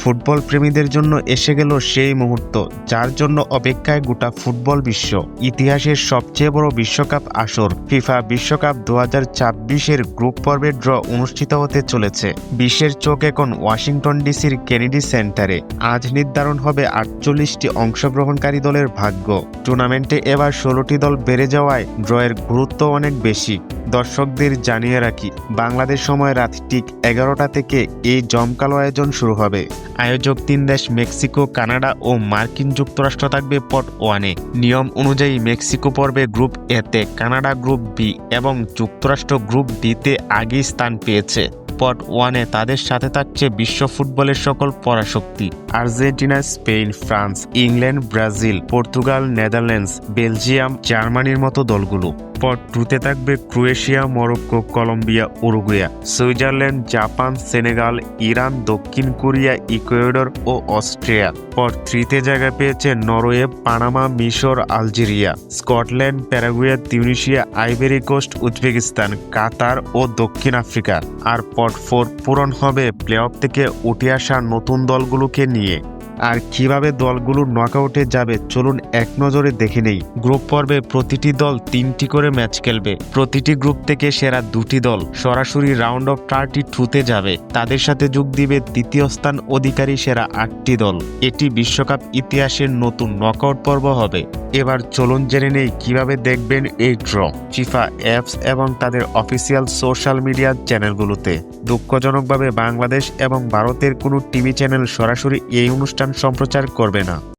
Football প্রেমীদের জন্য এসে গেল সেই মুহূর্ত, যার জন্য অপেক্ষায় গোটা ফুটবল বিশ্ব, ইতিহাসের সবচেয়ে বড় বিশ্বকাপ আসর, ফিফা বিশ্বকাপ দু হাজার ছাব্বিশের গ্রুপ পর্বের ড্র অনুষ্ঠিত হতে চলেছে। বিশ্বের চোখ এখন ওয়াশিংটন ডিসির কেনেডি সেন্টারে। আজ নির্ধারণ হবে আটচল্লিশটি অংশগ্রহণকারী দলের ভাগ্য। টুর্নামেন্টে এবার ষোলোটি দল বেড়ে যাওয়ায় ড্রয়ের গুরুত্ব অনেক বেশি। দর্শকদের জানিয়ে রাখি, বাংলাদেশ সময় রাত ঠিক এগারোটা থেকে এই জমকালো আয়োজন শুরু হবে। আয়োজক তিন দেশ মেক্সিকো, কানাডা ও মার্কিন যুক্তরাষ্ট্র থাকবে পট ওয়ানে। নিয়ম অনুযায়ী মেক্সিকো পর্বে গ্রুপ এতে কানাডা গ্রুপ বি এবং যুক্তরাষ্ট্র গ্রুপ ডিতে আগেই স্থান পেয়েছে। পট ওয়ানে তাদের সাথে থাকছে বিশ্ব ফুটবলের সকল পরাশক্তি। Argentina, Spain, France, England, Brazil, Portugal, Netherlands, Belgium, জার্মানির মতো দলগুলো। পট ট্রুতে থাকবে Croatia, Morocco, Colombia, Uruguay, Switzerland, Japan, Senegal, Iran, দক্ষিণ কোরিয়া, ইকুয়েডর ও অস্ট্রিয়া। পর থ্রিতে জায়গা পেয়েছে নরওয়ে, পানামা, মিশর, Algeria, Scotland, Paraguay, Tunisia, Ivory Coast, Uzbekistan, Qatar ও দক্ষিণ আফ্রিকা। আর পট ফোর পূরণ হবে প্লে অফ থেকে উঠে আসা নতুন দলগুলোকে নিয়ে। আর কীভাবে দলগুলো নকআউটে যাবে, চলুন এক নজরে দেখে নেই। গ্রুপ পর্বে প্রতিটি দল তিনটি করে ম্যাচ খেলবে। প্রতিটি গ্রুপ থেকে সেরা দুটি দল সরাসরি রাউন্ড অফ থার্টি টুতে যাবে। তাদের সাথে যোগ দিবে দ্বিতীয় স্থান অধিকারী সেরা আটটি দল। এটি বিশ্বকাপ ইতিহাসের নতুন নকআউট পর্ব হবে। এবার চলুন জেনে নেই কীভাবে দেখবেন এই ড্র ফিফা অ্যাপস এবং তাদের অফিসিয়াল সোশ্যাল মিডিয়া চ্যানেলগুলোতে দুঃখজনকভাবে বাংলাদেশ এবং ভারতের কোনো টিভি চ্যানেল সরাসরি এই অনুষ্ঠান সম্প্রচার করবে না।